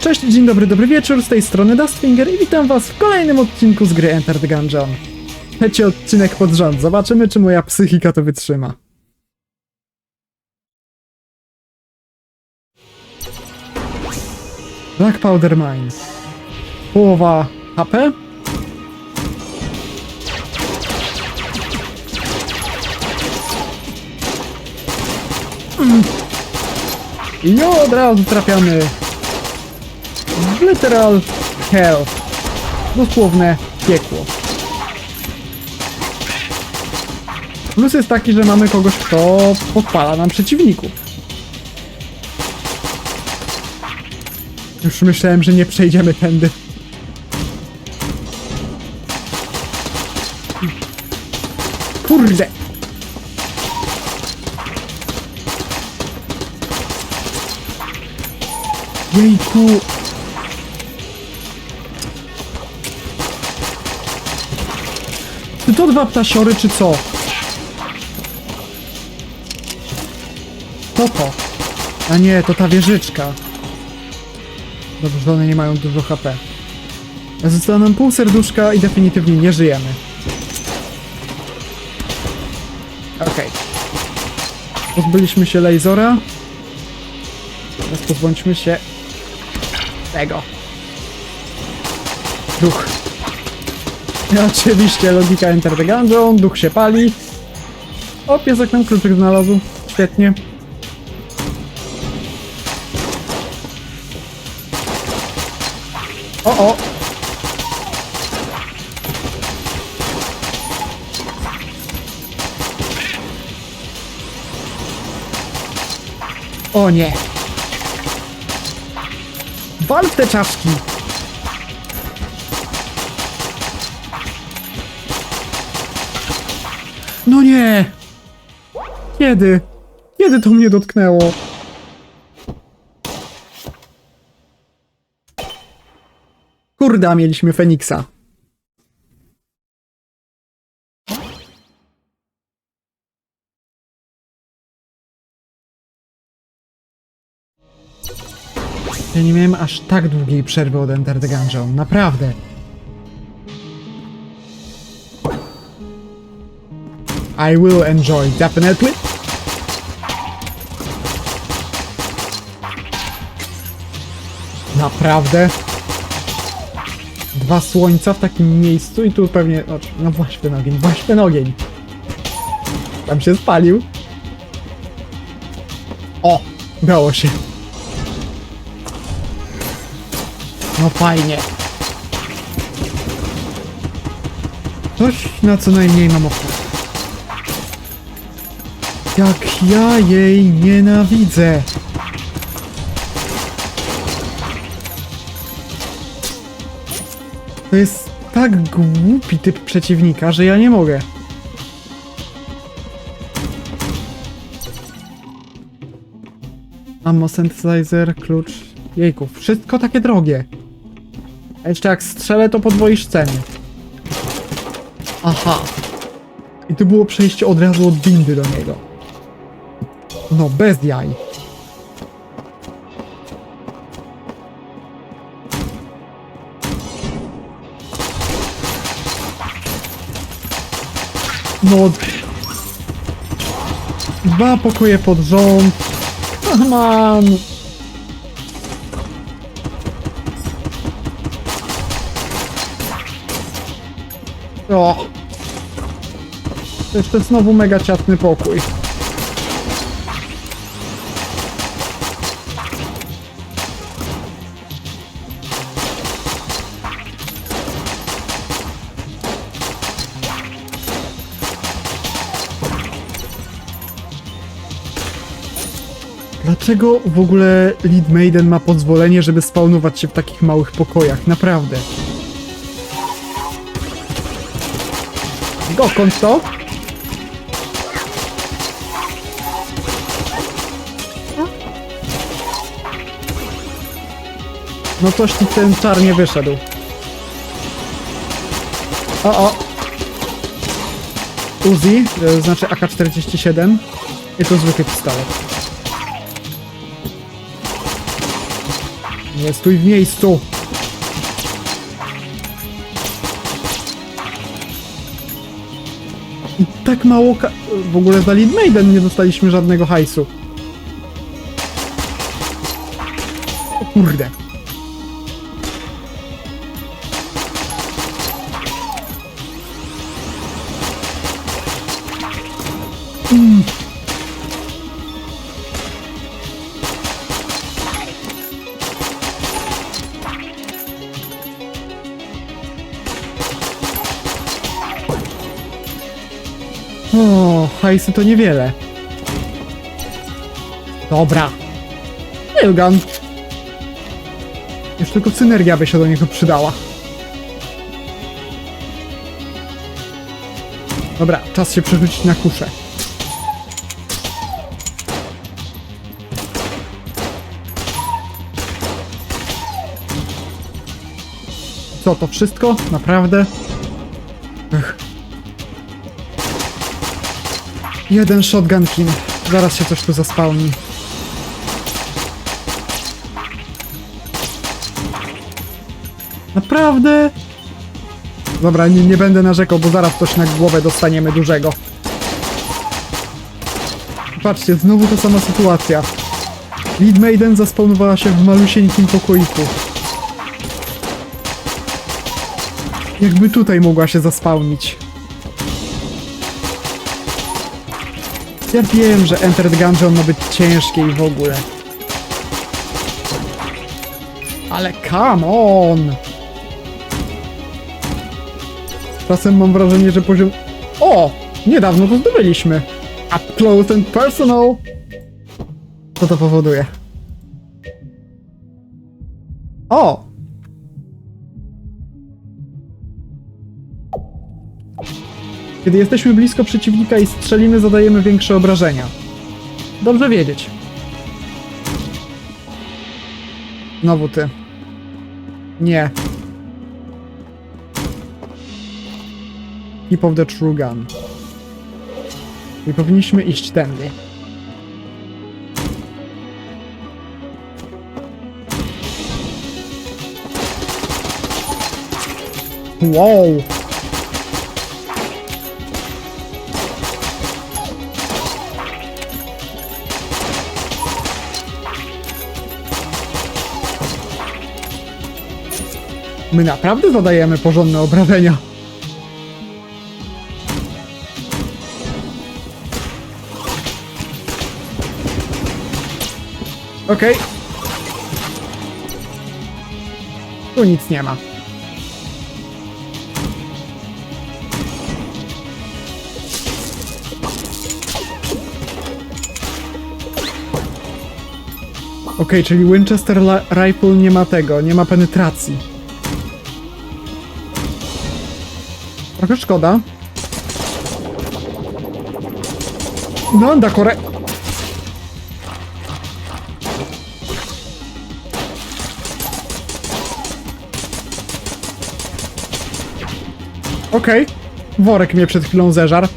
Cześć, dzień dobry, dobry wieczór, z tej strony Dustfinger i witam was w kolejnym odcinku z gry Enter the Gungeon. Trzeci odcinek pod rząd, zobaczymy czy moja psychika to wytrzyma. Black Powder Mine. Połowa HP. Mm. I od razu trafiamy literal hell. Dosłowne piekło. Plus jest taki, że mamy kogoś, kto podpala nam przeciwników. Już myślałem, że nie przejdziemy tędy. Kurde! Jejku! To dwa ptasiory, czy co? To to. A nie, to ta wieżyczka. Dobrze, że one nie mają dużo HP. Zostało nam pół serduszka i definitywnie nie żyjemy. Okej. Pozbyliśmy się Lazora. Teraz pozbądźmy się tego. Duch. Oczywiście logika Enter the Gungeon, duch się pali. O, piesek nam kluczyk znalazł. Świetnie. O, o! O nie! Wal te czaszki! No nie! Kiedy? Kiedy to mnie dotknęło? Kurda, mieliśmy Feniksa. Ja nie miałem aż tak długiej przerwy od Enter the Gungeon, naprawdę. I will enjoy, definitely. Naprawdę? Dwa słońca w takim miejscu i tu pewnie... No właśnie ten ogień, właśnie ten ogień. Tam się spalił. O! Udało się. No fajnie. Coś na co najmniej mam ochotę. Jak ja jej nienawidzę. To jest tak głupi typ przeciwnika, że ja nie mogę. Ammo synthesizer, klucz. Jejku, wszystko takie drogie. A jeszcze jak strzelę, to podwoisz ceny. Aha. I tu było przejście od razu od windy do niego. No, bez jaj. No. Dwa pokoje pod rząd. Come. O. To jeszcze znowu mega ciasny pokój. Dlaczego w ogóle Lead Maiden ma pozwolenie, żeby spawnować się w takich małych pokojach? Naprawdę. Dokąd to? No coś tu ten czar nie wyszedł. O, o. Uzi, e, znaczy AK-47 i tu zwykły pistolet. Nie stój w miejscu! I tak mało ka- W ogóle za Lead Maiden nie dostaliśmy żadnego hajsu. O kurde. Mm. O, hajsy to niewiele. Dobra. Ilgan. Już tylko synergia by się do niego przydała. Dobra, czas się przerzucić na kuszę. Co, to wszystko? Naprawdę? Jeden shotgun kin. Zaraz się coś tu zaspałni. Naprawdę? Dobra, nie, nie będę narzekał, bo zaraz coś na głowę dostaniemy dużego. Patrzcie, znowu ta sama sytuacja. Lead Maiden zaspawnowała się w malusieńkim pokoiku. Jakby tutaj mogła się zaspałnić. Ja wiem, że Entered Gungeon ma być ciężkie i w ogóle. Ale come on! Czasem mam wrażenie, że poziom... O! Niedawno to zdobyliśmy. Up close and personal! Co to powoduje? O! Kiedy jesteśmy blisko przeciwnika i strzelimy, zadajemy większe obrażenia. Dobrze wiedzieć. Znowu ty. Nie. Keep of the True Gun. I powinniśmy iść tędy. Wow! My naprawdę zadajemy porządne obrażenia. Okej. Tu nic nie ma. Okej, czyli Winchester Rifle nie ma tego, nie ma penetracji. Trochę szkoda. No, d'accord. Okej. Worek mnie przed chwilą zeżarł.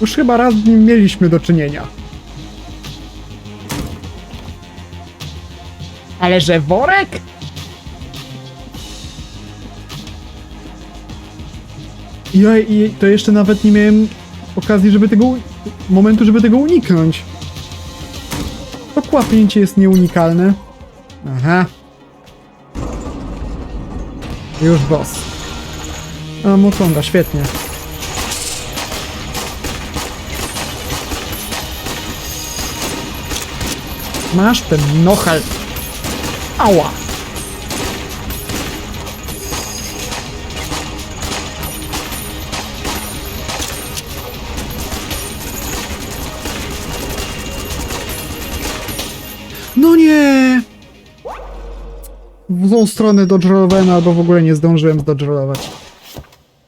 Już chyba raz z nim mieliśmy do czynienia. Ale że worek? Ja i to jeszcze nawet nie miałem okazji, żeby tego. momentu, żeby tego uniknąć. To kłapnięcie jest nieunikalne. Aha. Już boss. A, Motonga, świetnie. Masz ten nochal. Ała. No nie! W złą stronę dodgerowałem, albo w ogóle nie zdążyłem zdodgerować.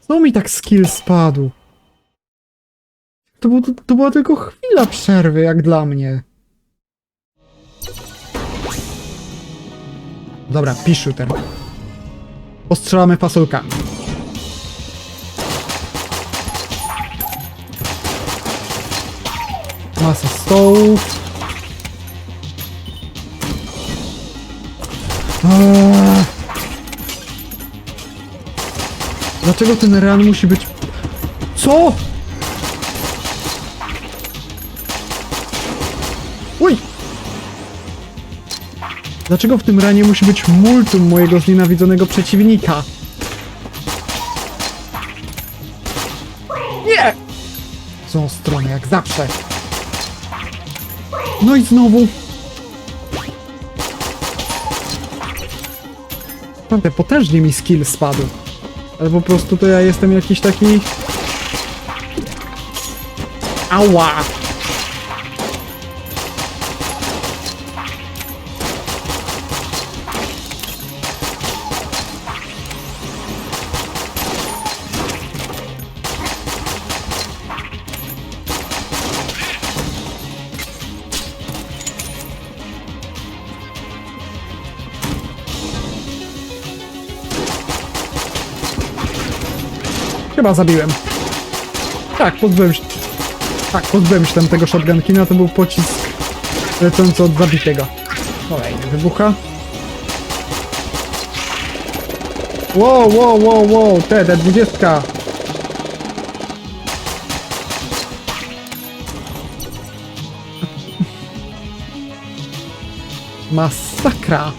Co mi tak skill spadł? To, był, to była tylko chwila przerwy, jak dla mnie. Dobra, pisz shooter. Postrzelamy fasolkami. Masa stołów. Dlaczego ten ran musi być... Co? Uj! Dlaczego w tym ranie musi być multum mojego znienawidzonego przeciwnika? Nie! W złą stronę, jak zawsze. No i znowu. Naprawdę potężnie mi skill spadł. Ale po prostu to ja jestem jakiś taki... Ała! Chyba zabiłem. Tak, pozbyłem się. Tak, pozbyłem się tam tego shotgun kina, to był pocisk lecący od zabitego. Kolejny wybucha. Wow, wow, wow, wow, te, te dwudziestka. Masakra.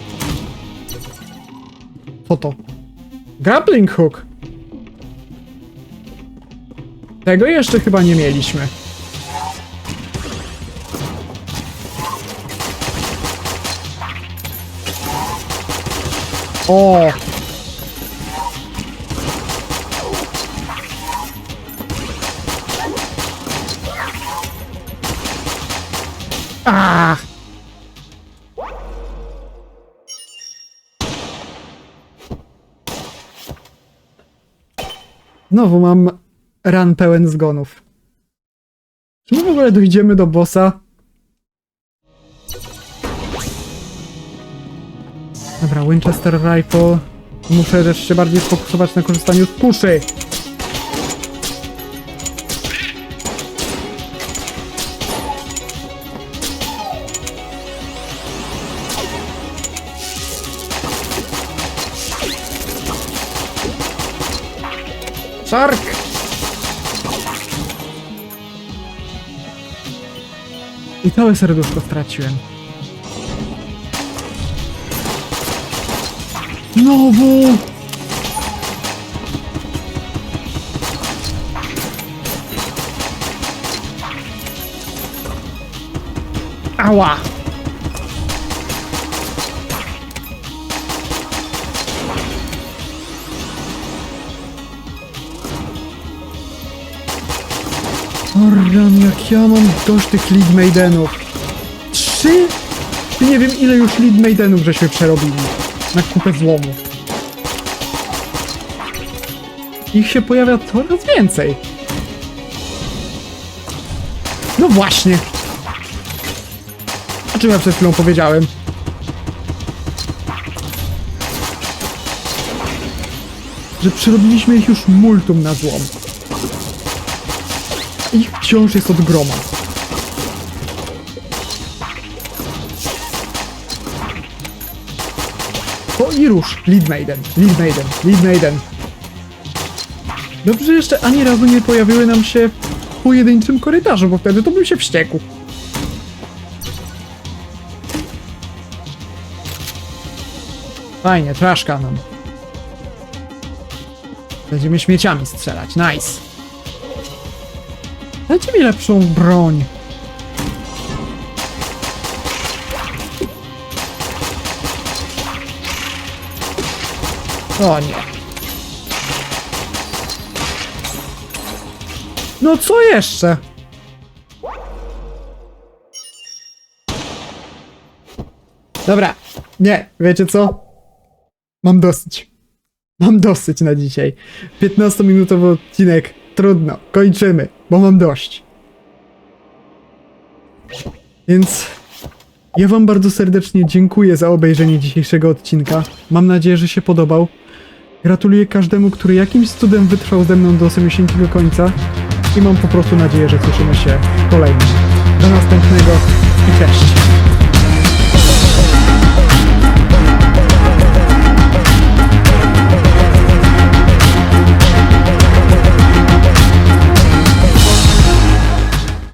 Co to? Grappling hook. Tego jeszcze chyba nie mieliśmy. O! Ah! Znowu mam ran pełen zgonów. Czy my w ogóle dojdziemy do bossa? Dobra, Winchester Rifle. Muszę też się bardziej sfokusować na korzystaniu z puszy. Całe serduszko straciłem. Znowu! Ała! Organ, jak ja mam dość tych lead maidenów. Trzy? Nie wiem ile już lead maidenów żeśmy przerobili. Na kupę złomu. Ich się pojawia coraz więcej. No właśnie. O czym ja przed chwilą powiedziałem? Że przerobiliśmy ich już multum na złom. Ich wciąż jest od groma. O i rusz! Lead Maiden, Lead Maiden, Lead Maiden. Dobrze, że jeszcze ani razu nie pojawiły nam się w pojedynczym korytarzu, bo wtedy to bym się wściekł. Fajnie, trash cannon. Będziemy śmieciami strzelać, nice. Dajcie mi lepszą broń. O nie. No co jeszcze? Dobra, nie, wiecie co? Mam dosyć. Mam dosyć na dzisiaj. 15-minutowy odcinek. Trudno, kończymy, bo mam dość. Więc ja Wam bardzo serdecznie dziękuję za obejrzenie dzisiejszego odcinka. Mam nadzieję, że się podobał. Gratuluję każdemu, który jakimś cudem wytrwał ze mną do 80 końca. I mam po prostu nadzieję, że słyszymy się kolejnym. Do następnego.